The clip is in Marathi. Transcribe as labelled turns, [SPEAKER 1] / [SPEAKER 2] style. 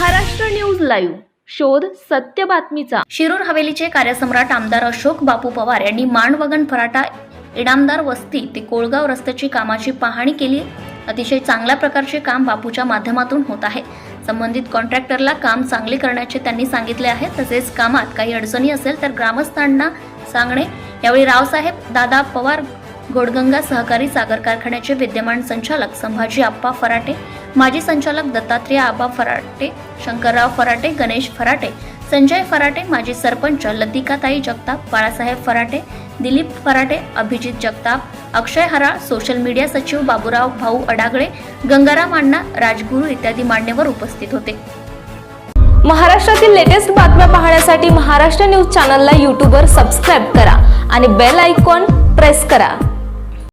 [SPEAKER 1] Maharashtra news live. शोध सत्य बातमीचा.
[SPEAKER 2] शिरूर हवेलीचे कार्यसम्राट आमदार अशोक बापू पवार यांनी मांडवगण फराटा इनामदार वस्ती ते कोळगाव रस्त्याची कामाची पाहणी केली अतिशय चांगल्या प्रकारचे काम बापूच्या माध्यमातून होत आहे. संबंधित कॉन्ट्रॅक्टरला काम चांगले करण्याचे त्यांनी सांगितले आहे. तसेच कामात काही अडचणी असेल तर ग्रामस्थांना सांगणे. यावेळी रावसाहेब दादा पवार गोडगंगा सहकारी सागर कारखान्याचे विद्यमान संचालक संभाजी आप्पा फराटे माजी संचालक दत्तात्रेय आबा फराटे शंकरराव फराटे गणेश फराटे संजय फराटे माजी सरपंच लतिकाताई जगताप बाळासाहेब फराटे दिलीप फराटे अभिजित जगताप अक्षय हराळ सोशल मीडिया सचिव बाबूराव भाऊ अडागळे गंगाराम अण्णा राजगुरू इत्यादी मान्यवर उपस्थित होते.
[SPEAKER 1] महाराष्ट्रातील लेटेस्ट बातम्या पाहण्यासाठी महाराष्ट्र न्यूज चॅनलला यूट्यूबवर सबस्क्राईब करा आणि बेल आयकॉन प्रेस करा.